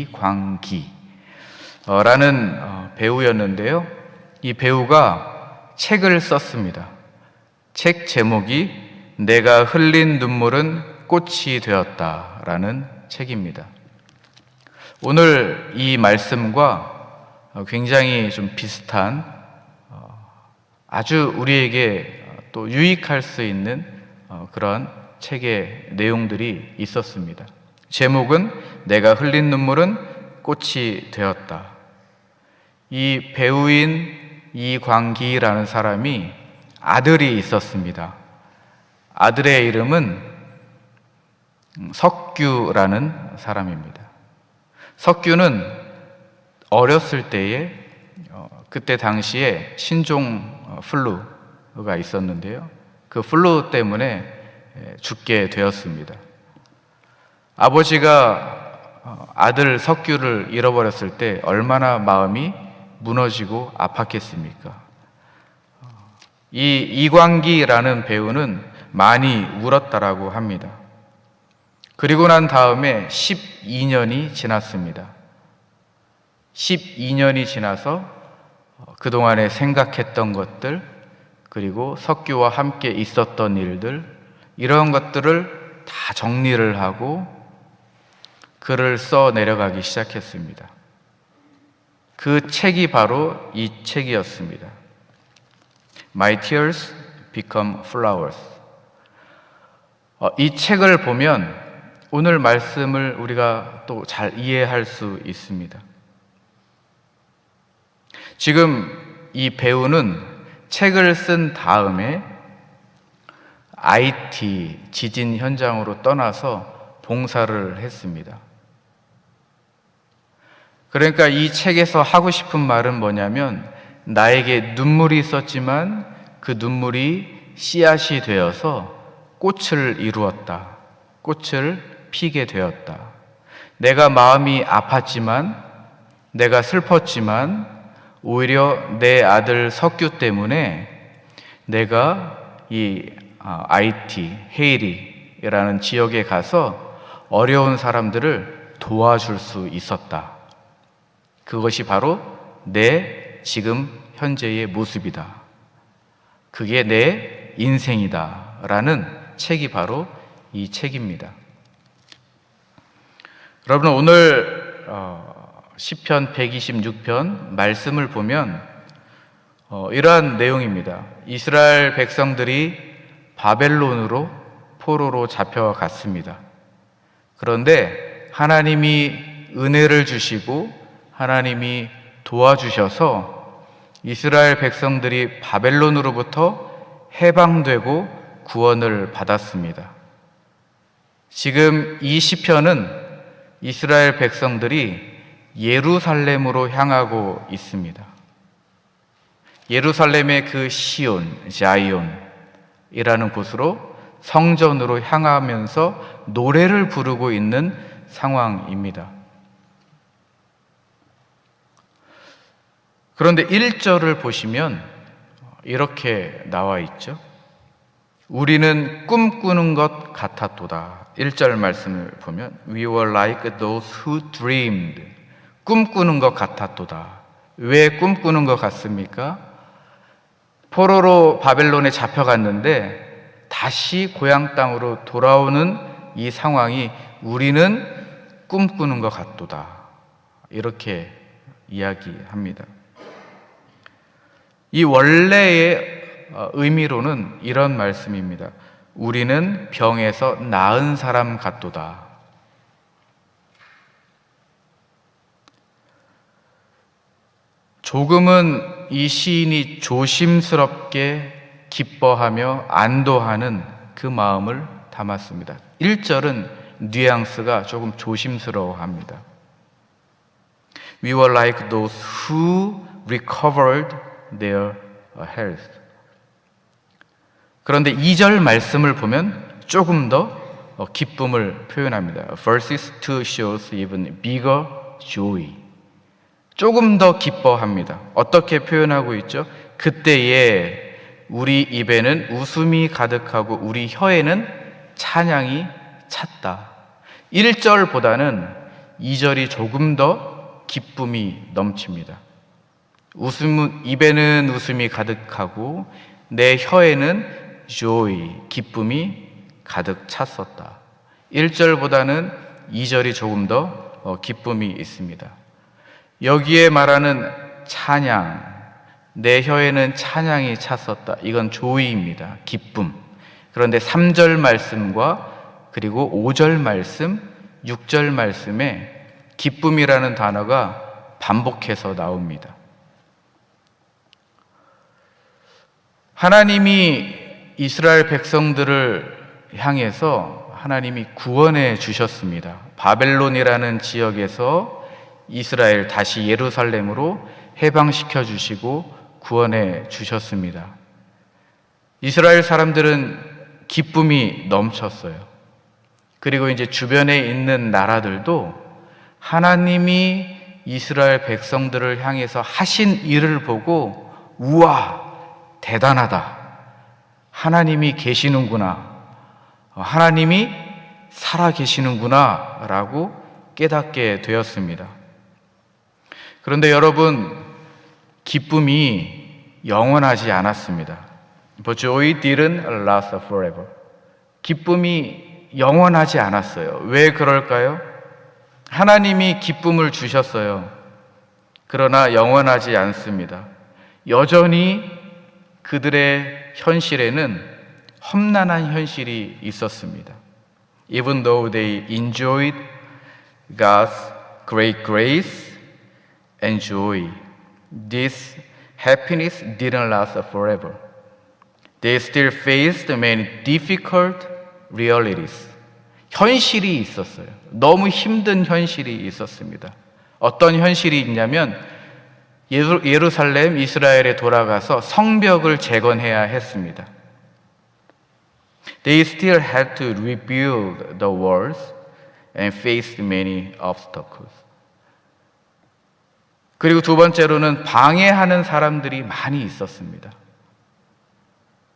이광기 어, 라는 어, 배우였는데요. 이 배우가 책을 썼습니다. 책 제목이 내가 흘린 눈물은 꽃이 되었다라는 책입니다. 오늘 이 말씀과 어, 굉장히 좀 비슷한 어, 아주 우리에게 어, 또 유익할 수 있는 어, 그런 책의 내용들이 있었습니다. 제목은 내가 흘린 눈물은 꽃이 되었다. 이 배우인 이광기라는 사람이 아들이 있었습니다. 아들의 이름은 석규라는 사람입니다. 석규는 어렸을 때에 어, 그때 당시에 신종 어, 플루가 있었는데요. 그 플루 때문에 에, 죽게 되었습니다. 아버지가 어, 아들 석규를 잃어버렸을 때 얼마나 마음이 무너지고 아팠겠습니까? 이 이광기라는 배우는 많이 울었다라고 합니다. 그리고 난 다음에 12년이 지났습니다. 12년이 지나서 어, 그동안에 생각했던 것들, 그리고 석규와 함께 있었던 일들, 이런 것들을 다 정리를 하고 글을 써 내려가기 시작했습니다. 그 책이 바로 이 책이었습니다. My Tears Become Flowers. 어, 이 책을 보면 오늘 말씀을 우리가 또 잘 이해할 수 있습니다. 지금 이 배우는 책을 쓴 다음에 IT 지진 현장으로 떠나서 봉사를 했습니다. 그러니까 이 책에서 하고 싶은 말은 뭐냐면 나에게 눈물이 있었지만 그 눈물이 씨앗이 되어서 꽃을 이루었다. 꽃을 피게 되었다. 내가 마음이 아팠지만 내가 슬펐지만 오히려 내 아들 석규 때문에 내가 이 아, IT 헤이리라는 지역에 가서 어려운 사람들을 도와줄 수 있었다. 그것이 바로 내 지금 현재의 모습이다. 그게 내 인생이다. 라는 책이 바로 이 책입니다. 여러분, 오늘 어, 10편 126편 말씀을 보면 어, 이러한 내용입니다. 이스라엘 백성들이 바벨론으로 포로로 잡혀갔습니다. 그런데 하나님이 은혜를 주시고 하나님이 도와주셔서 이스라엘 백성들이 바벨론으로부터 해방되고 구원을 받았습니다. 지금 이 시편은 이스라엘 백성들이 예루살렘으로 향하고 있습니다. 예루살렘의 그 시온, 자이온이라는 곳으로 성전으로 향하면서 노래를 부르고 있는 상황입니다. 그런데 1절을 보시면 이렇게 나와 있죠. 우리는 꿈꾸는 것 같았도다. 1절 말씀을 보면 We were like those who dreamed. 꿈꾸는 것 같았도다. 왜 꿈꾸는 것 같습니까? 포로로 바벨론에 잡혀갔는데 다시 고향 땅으로 돌아오는 이 상황이 우리는 꿈꾸는 것 같도다. 이렇게 이야기합니다. 이 원래의 어, 의미로는 이런 말씀입니다. 우리는 병에서 나은 사람 같도다. 조금은 이 시인이 조심스럽게 기뻐하며 안도하는 그 마음을 담았습니다. 1절은 뉘앙스가 조금 조심스러워 합니다. We were like those who recovered their health. 그런데 2절 말씀을 보면 조금 더 어, 기쁨을 표현합니다. Verses 2 shows even bigger joy. 조금 더 기뻐합니다. 어떻게 표현하고 있죠? 그때에 우리 입에는 웃음이 가득하고 우리 혀에는 찬양이 찼다. 1절보다는 2절이 조금 더 기쁨이 넘칩니다. 웃음 입에는 웃음이 가득하고 내 혀에는 joy 기쁨이 가득 찼었다. 1절보다는 2절이 조금 더 어, 기쁨이 있습니다. 여기에 말하는 찬양 내 혀에는 찬양이 찼었다. 이건 조이입니다. 기쁨. 그런데 3절 말씀과 그리고 5절 말씀, 6절 말씀에 기쁨이라는 단어가 반복해서 나옵니다. 하나님이 이스라엘 백성들을 향해서 하나님이 구원해 주셨습니다. 바벨론이라는 지역에서 이스라엘 다시 예루살렘으로 해방시켜 주시고 구원해 주셨습니다. 이스라엘 사람들은 기쁨이 넘쳤어요. 그리고 이제 주변에 있는 나라들도 하나님이 이스라엘 백성들을 향해서 하신 일을 보고 우와 대단하다. 하나님이 계시는구나. 하나님이 살아 계시는구나. 라고 깨닫게 되었습니다. 그런데 여러분, 기쁨이 영원하지 않았습니다. But joy didn't last forever. 기쁨이 영원하지 않았어요. 왜 그럴까요? 하나님이 기쁨을 주셨어요. 그러나 영원하지 않습니다. 여전히 그들의 현실에는 험난한 현실이 있었습니다. Even though they enjoyed God's great grace and joy, this happiness didn't last forever. They still faced many difficult realities. 현실이 있었어요. 너무 힘든 현실이 있었습니다. 어떤 현실이 있냐면 예루살렘 이스라엘에 돌아가서 성벽을 재건해야 했습니다. They still had to rebuild the walls and faced many obstacles. 그리고 두 번째로는 방해하는 사람들이 많이 있었습니다.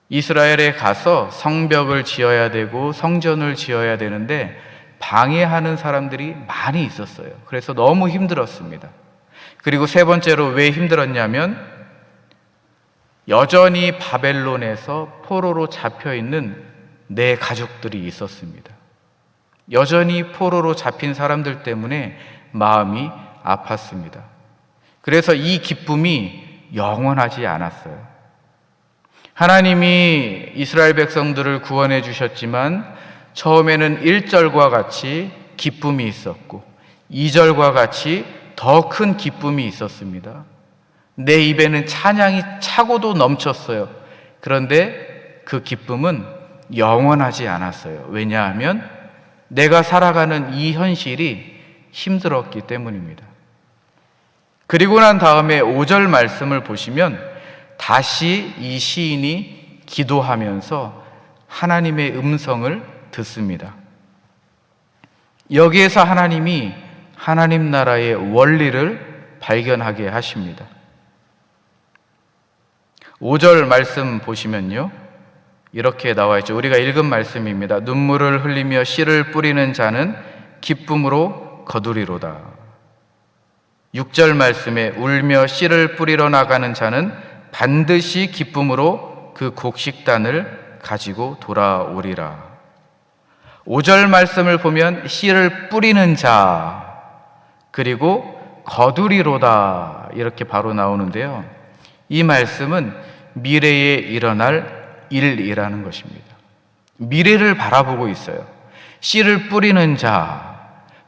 이스라엘에 가서 성벽을 지어야 되고 성전을 지어야 되는데 방해하는 사람들이 많이 있었어요. 그래서 너무 힘들었습니다. 그리고 세 번째로 왜 힘들었냐면 여전히 바벨론에서 포로로 잡혀 있는 내 가족들이 있었습니다. 여전히 포로로 잡힌 사람들 때문에 마음이 아팠습니다. 그래서 이 기쁨이 영원하지 않았어요. 하나님이 이스라엘 백성들을 구원해 주셨지만 처음에는 1절과 같이 기쁨이 있었고 2절과 같이 더 큰 기쁨이 있었습니다. 내 입에는 찬양이 차고도 넘쳤어요. 그런데 그 기쁨은 영원하지 않았어요. 왜냐하면 내가 살아가는 이 현실이 힘들었기 때문입니다. 그리고 난 다음에 5절 말씀을 보시면 다시 이 시인이 기도하면서 하나님의 음성을 듣습니다. 여기에서 하나님이 하나님 나라의 원리를 발견하게 하십니다. 5절 말씀 보시면요. 이렇게 나와 있죠. 우리가 읽은 말씀입니다. 눈물을 흘리며 씨를 뿌리는 자는 기쁨으로 거두리로다. 6절 말씀에 울며 씨를 뿌리러 나가는 자는 반드시 기쁨으로 그 곡식단을 가지고 돌아오리라. 5절 말씀을 보면 씨를 뿌리는 자, 그리고 거두리로다. 이렇게 바로 나오는데요. 이 말씀은 미래에 일어날 일이라는 것입니다. 미래를 바라보고 있어요. 씨를 뿌리는 자,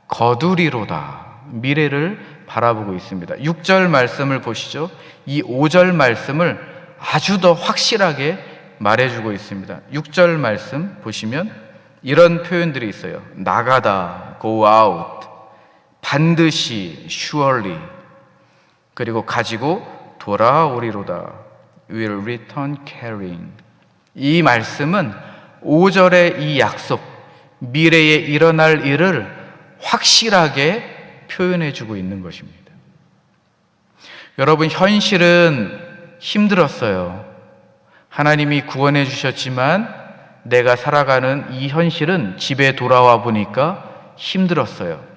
거두리로다. 미래를 바라보고 있습니다. 6절 말씀을 보시죠. 이 5절 말씀을 아주 더 확실하게 말해주고 있습니다. 6절 말씀 보시면 이런 표현들이 있어요. 나가다, go out. 반드시, surely. 그리고 가지고 돌아오리로다. will return carrying. 이 말씀은 5절의 이 약속, 미래에 일어날 일을 확실하게 표현해 주고 있는 것입니다. 여러분, 현실은 힘들었어요. 하나님이 구원해 주셨지만 내가 살아가는 이 현실은 집에 돌아와 보니까 힘들었어요.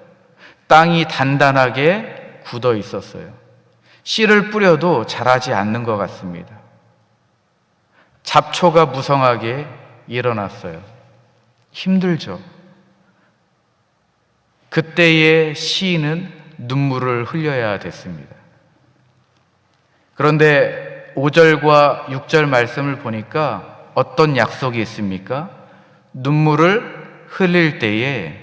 땅이 단단하게 굳어 있었어요. 씨를 뿌려도 자라지 않는 것 같습니다. 잡초가 무성하게 일어났어요. 힘들죠. 그때의 시인은 눈물을 흘려야 됐습니다. 그런데 5절과 6절 말씀을 보니까 어떤 약속이 있습니까? 눈물을 흘릴 때에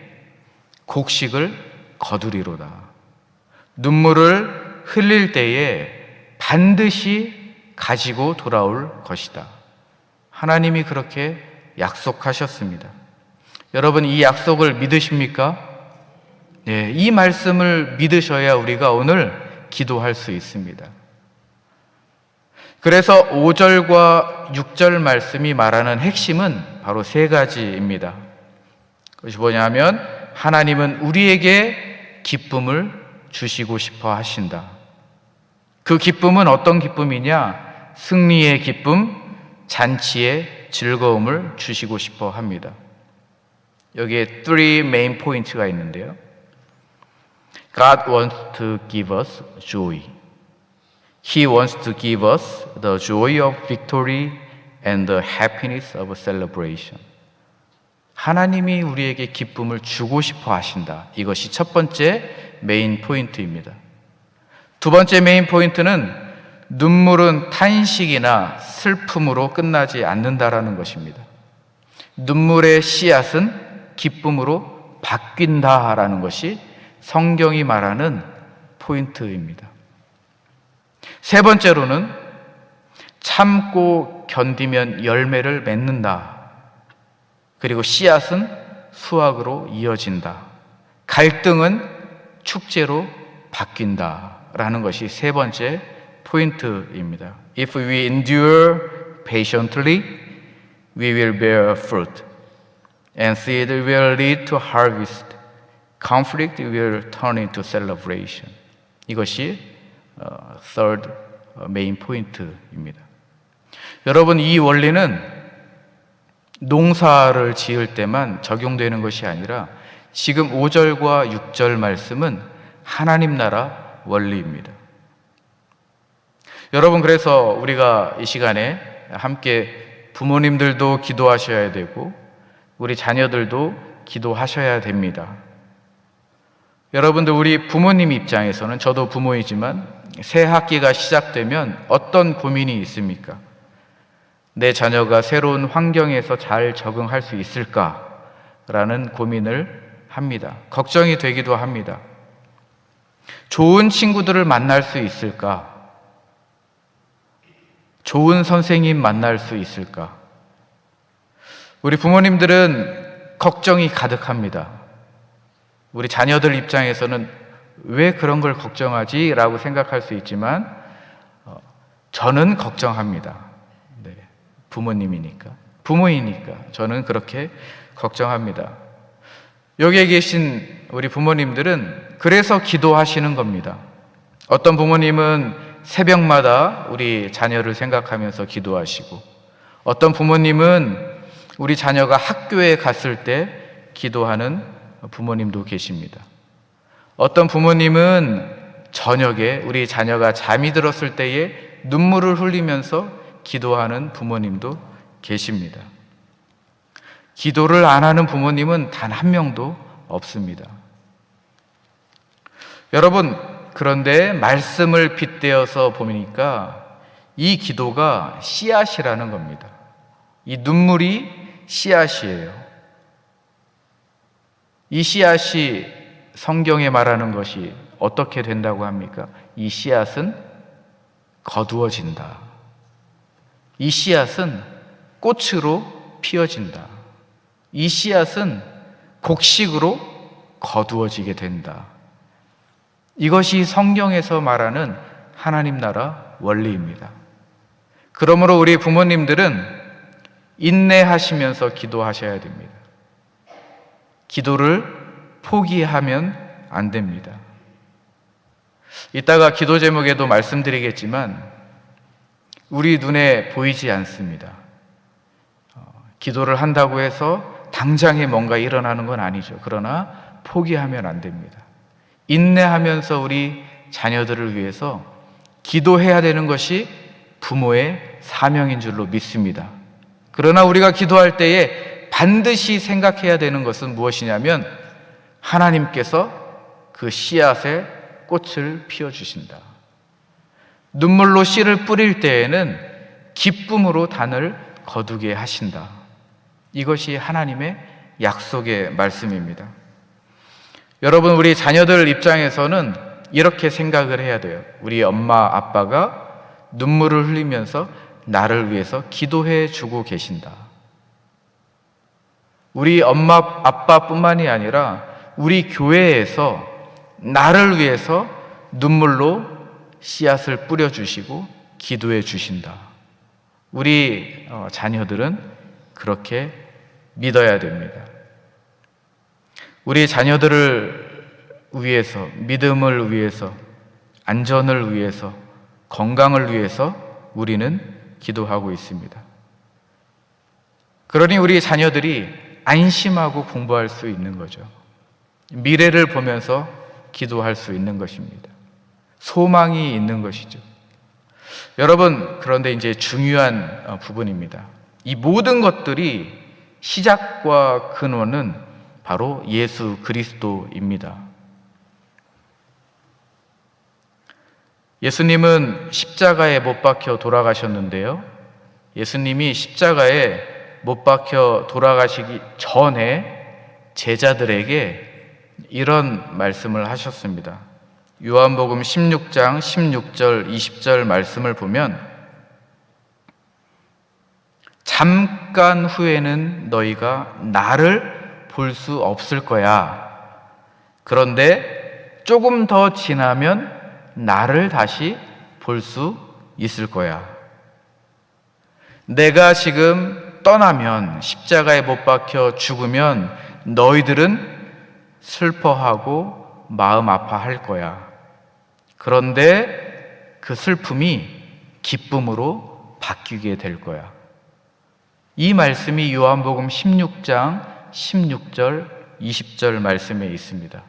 곡식을 거두리로다. 눈물을 흘릴 때에 반드시 가지고 돌아올 것이다. 하나님이 그렇게 약속하셨습니다. 여러분, 이 약속을 믿으십니까? 네, 이 말씀을 믿으셔야 우리가 오늘 기도할 수 있습니다. 그래서 5절과 6절 말씀이 말하는 핵심은 바로 세 가지입니다. 그것이 뭐냐면 하나님은 우리에게 기쁨을 주시고 싶어 하신다. 그 기쁨은 어떤 기쁨이냐? 승리의 기쁨, 잔치의 즐거움을 주시고 싶어 합니다. 여기에 three main 포인트가 있는데요. God wants to give us joy. He wants to give us the joy of victory and the happiness of celebration. 하나님이 우리에게 기쁨을 주고 싶어 하신다. 이것이 첫 번째 메인 포인트입니다. 두 번째 메인 포인트는 눈물은 탄식이나 슬픔으로 끝나지 않는다라는 것입니다. 눈물의 씨앗은 기쁨으로 바뀐다라는 것이 성경이 말하는 포인트입니다. 세 번째로는 참고 견디면 열매를 맺는다. 그리고 씨앗은 수확으로 이어진다. 갈등은 축제로 바뀐다. 라는 것이 세 번째 포인트입니다. If we endure patiently, we will bear fruit. And seed will lead to harvest. Conflict will turn into celebration. 이것이 어, third main 포인트입니다. 여러분 이 원리는 농사를 지을 때만 적용되는 것이 아니라 지금 5절과 6절 말씀은 하나님 나라 원리입니다. 여러분 그래서 우리가 이 시간에 함께 부모님들도 기도하셔야 되고 우리 자녀들도 기도하셔야 됩니다. 여러분들 우리 부모님 입장에서는 저도 부모이지만 새 학기가 시작되면 어떤 고민이 있습니까? 내 자녀가 새로운 환경에서 잘 적응할 수 있을까라는 고민을 합니다. 걱정이 되기도 합니다. 좋은 친구들을 만날 수 있을까? 좋은 선생님 만날 수 있을까? 우리 부모님들은 걱정이 가득합니다. 우리 자녀들 입장에서는 왜 그런 걸 걱정하지? 라고 생각할 수 있지만, 어, 저는 걱정합니다. 네, 부모님이니까. 부모이니까. 저는 그렇게 걱정합니다. 여기에 계신 우리 부모님들은 그래서 기도하시는 겁니다. 어떤 부모님은 새벽마다 우리 자녀를 생각하면서 기도하시고, 어떤 부모님은 우리 자녀가 학교에 갔을 때 기도하는 부모님도 계십니다. 어떤 부모님은 저녁에 우리 자녀가 잠이 들었을 때에 눈물을 흘리면서 기도하는 부모님도 계십니다. 기도를 안 하는 부모님은 단 한 명도 없습니다. 여러분, 그런데 말씀을 빗대어서 보니까 이 기도가 씨앗이라는 겁니다. 이 눈물이 씨앗이에요. 이 씨앗이 성경에 말하는 것이 어떻게 된다고 합니까? 이 씨앗은 거두어진다. 이 씨앗은 꽃으로 피어진다. 이 씨앗은 곡식으로 거두어지게 된다. 이것이 성경에서 말하는 하나님 나라 원리입니다. 그러므로 우리 부모님들은 인내하시면서 기도하셔야 됩니다. 기도를 포기하면 안 됩니다. 이따가 기도 제목에도 말씀드리겠지만 우리 눈에 보이지 않습니다. 어, 기도를 한다고 해서 당장에 뭔가 일어나는 건 아니죠. 그러나 포기하면 안 됩니다. 인내하면서 우리 자녀들을 위해서 기도해야 되는 것이 부모의 사명인 줄로 믿습니다. 그러나 우리가 기도할 때에 반드시 생각해야 되는 것은 무엇이냐면 하나님께서 그 씨앗에 꽃을 피워주신다. 눈물로 씨를 뿌릴 때에는 기쁨으로 단을 거두게 하신다. 이것이 하나님의 약속의 말씀입니다. 여러분, 우리 자녀들 입장에서는 이렇게 생각을 해야 돼요. 우리 엄마, 아빠가 눈물을 흘리면서 나를 위해서 기도해 주고 계신다. 우리 엄마, 아빠뿐만이 아니라 우리 교회에서 나를 위해서 눈물로 씨앗을 뿌려주시고 기도해 주신다. 우리 어, 자녀들은 그렇게 믿어야 됩니다. 우리 자녀들을 위해서, 믿음을 위해서, 안전을 위해서, 건강을 위해서 우리는 기도하고 있습니다. 그러니 우리 자녀들이 안심하고 공부할 수 있는 거죠. 미래를 보면서 기도할 수 있는 것입니다. 소망이 있는 것이죠. 여러분, 그런데 이제 중요한 어, 부분입니다. 이 모든 것들이 시작과 근원은 바로 예수 그리스도입니다. 예수님은 십자가에 못 박혀 돌아가셨는데요. 예수님이 십자가에 못 박혀 돌아가시기 전에 제자들에게 이런 말씀을 하셨습니다. 요한복음 16장 16절 20절 말씀을 보면 잠깐 후에는 너희가 나를 볼 수 없을 거야. 그런데 조금 더 지나면 나를 다시 볼 수 있을 거야. 내가 지금 떠나면 십자가에 못 박혀 죽으면 너희들은 슬퍼하고 마음 아파할 거야. 그런데 그 슬픔이 기쁨으로 바뀌게 될 거야. 이 말씀이 요한복음 16장 16절, 20절 말씀에 있습니다.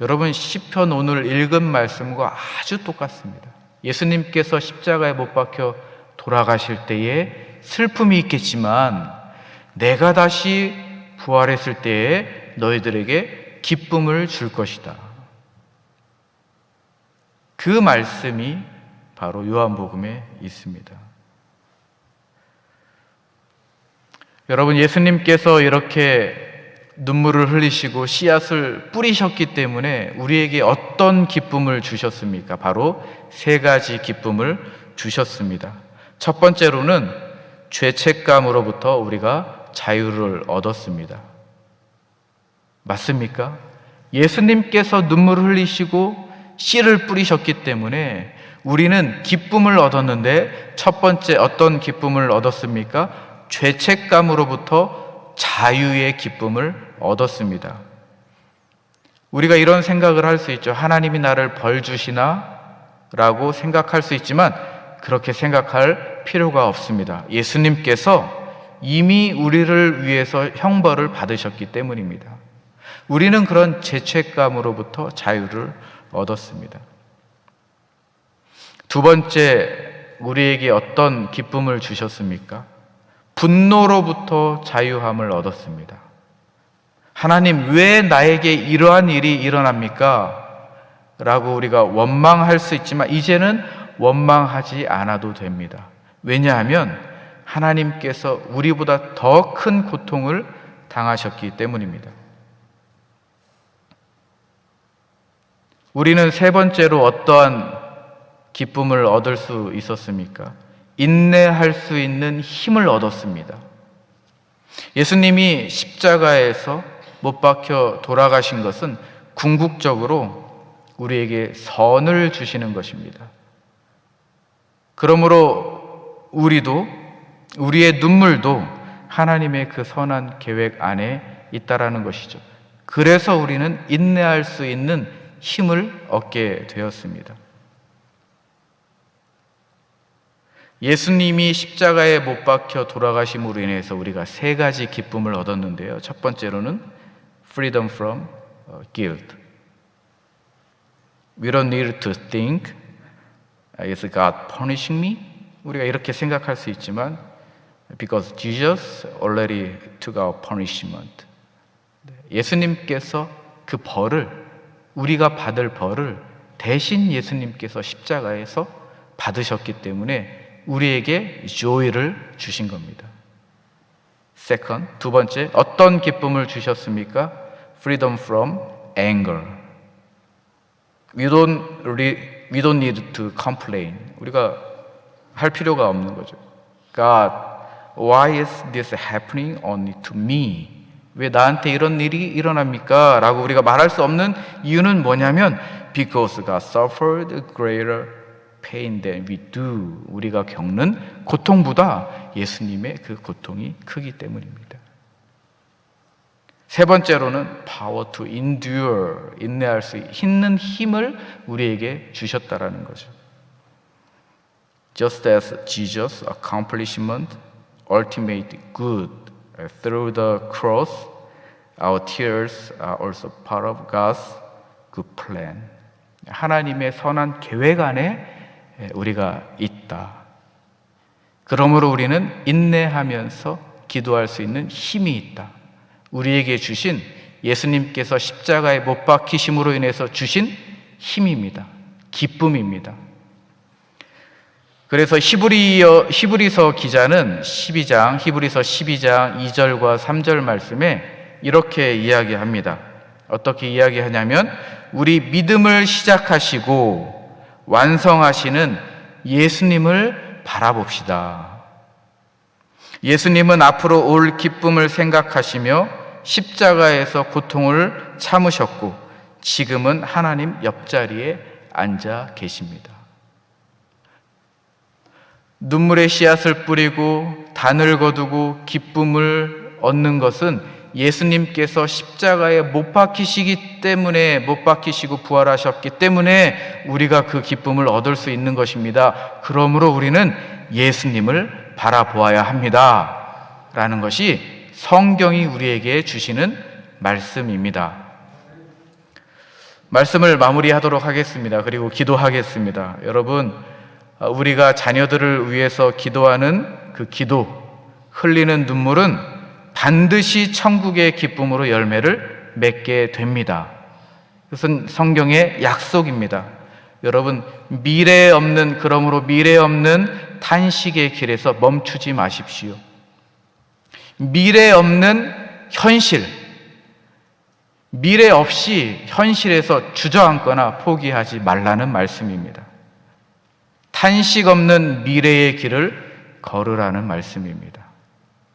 여러분 시편 오늘 읽은 말씀과 아주 똑같습니다. 예수님께서 십자가에 못 박혀 돌아가실 때에 슬픔이 있겠지만 내가 다시 부활했을 때에 너희들에게 기쁨을 줄 것이다. 그 말씀이 바로 요한복음에 있습니다. 여러분, 예수님께서 이렇게 눈물을 흘리시고 씨앗을 뿌리셨기 때문에 우리에게 어떤 기쁨을 주셨습니까? 바로 세 가지 기쁨을 주셨습니다. 첫 번째로는 죄책감으로부터 우리가 자유를 얻었습니다. 맞습니까? 예수님께서 눈물을 흘리시고 씨를 뿌리셨기 때문에 우리는 기쁨을 얻었는데 첫 번째 어떤 기쁨을 얻었습니까? 죄책감으로부터 자유의 기쁨을 얻었습니다. 우리가 이런 생각을 할 수 있죠. 하나님이 나를 벌 주시나? 라고 생각할 수 있지만 그렇게 생각할 필요가 없습니다. 예수님께서 이미 우리를 위해서 형벌을 받으셨기 때문입니다. 우리는 그런 죄책감으로부터 자유를 얻었습니다. 두 번째, 우리에게 어떤 기쁨을 주셨습니까? 분노로부터 자유함을 얻었습니다. 하나님, 왜 나에게 이러한 일이 일어납니까? 라고 우리가 원망할 수 있지만, 이제는 원망하지 않아도 됩니다. 왜냐하면 하나님께서 우리보다 더 큰 고통을 당하셨기 때문입니다. 우리는 세 번째로 어떠한 기쁨을 얻을 수 있었습니까? 인내할 수 있는 힘을 얻었습니다. 예수님이 십자가에서 못 박혀 돌아가신 것은 궁극적으로 우리에게 선을 주시는 것입니다. 그러므로 우리도 우리의 눈물도 하나님의 그 선한 계획 안에 있다라는 것이죠. 그래서 우리는 인내할 수 있는 힘을 얻게 되었습니다. 예수님이 십자가에 못 박혀 돌아가심으로 인해서 우리가 세 가지 기쁨을 얻었는데요. 첫 번째로는 freedom from guilt. We don't need to think, is God punishing me? 우리가 이렇게 생각할 수 있지만, because Jesus already took our punishment. 네, 예수님께서 그 벌을, 우리가 받을 벌을 대신 예수님께서 십자가에서 받으셨기 때문에 우리에게 joy를 주신 겁니다. Second, 두 번째, 어떤 기쁨을 주셨습니까? Freedom from anger. We don't, we don't need to complain. 우리가 할 필요가 없는 거죠. God, why is this happening only to me? 왜 나한테 이런 일이 일어납니까? 라고 우리가 말할 수 없는 이유는 뭐냐면 because God suffered greater pain than we do. 우리가 겪는 고통보다 예수님의 그 고통이 크기 때문입니다. 세 번째로는 power to endure, 인내할 수 있는 힘을 우리에게 주셨다라는 거죠. Just as Jesus' accomplishment, ultimate good through the cross, our tears are also part of God's good plan. 하나님의 선한 계획 안에 우리가 있다. 그러므로 우리는 인내하면서 기도할 수 있는 힘이 있다. 우리에게 주신 예수님께서 십자가에 못 박히심으로 인해서 주신 힘입니다. 기쁨입니다. 그래서 히브리어, 히브리서 기자는 12장, 히브리서 12장 2절과 3절 말씀에 이렇게 이야기합니다. 어떻게 이야기하냐면, 우리 믿음을 시작하시고 완성하시는 예수님을 바라봅시다. 예수님은 앞으로 올 기쁨을 생각하시며 십자가에서 고통을 참으셨고 지금은 하나님 옆자리에 앉아 계십니다. 눈물의 씨앗을 뿌리고 단을 거두고 기쁨을 얻는 것은 예수님께서 십자가에 못 박히시기 때문에 못 박히시고 부활하셨기 때문에 우리가 그 기쁨을 얻을 수 있는 것입니다. 그러므로 우리는 예수님을 바라보아야 합니다. 라는 것이 성경이 우리에게 주시는 말씀입니다. 말씀을 마무리하도록 하겠습니다. 그리고 기도하겠습니다. 여러분, 우리가 자녀들을 위해서 기도하는 그 기도, 흘리는 눈물은 반드시 천국의 기쁨으로 열매를 맺게 됩니다. 그것은 성경의 약속입니다. 여러분, 미래 없는, 그러므로 미래 없는 탄식의 길에서 멈추지 마십시오. 미래 없는 현실, 미래 없이 현실에서 주저앉거나 포기하지 말라는 말씀입니다. 탄식 없는 미래의 길을 걸으라는 말씀입니다.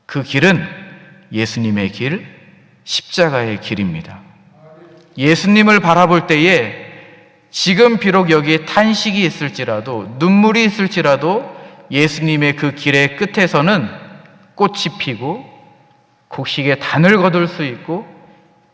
그 길은 예수님의 길, 십자가의 길입니다. 예수님을 바라볼 때에 지금 비록 여기에 탄식이 있을지라도 눈물이 있을지라도 예수님의 그 길의 끝에서는 꽃이 피고 곡식의 단을 거둘 수 있고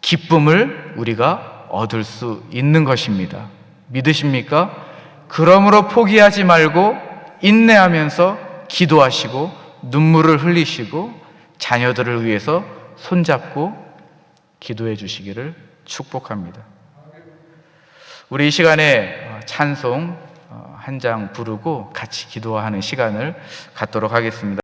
기쁨을 우리가 얻을 수 있는 것입니다. 믿으십니까? 그러므로 포기하지 말고 인내하면서 기도하시고 눈물을 흘리시고 자녀들을 위해서 손잡고 기도해 주시기를 축복합니다. 우리 이 시간에 찬송 한 장 부르고 같이 기도하는 시간을 갖도록 하겠습니다.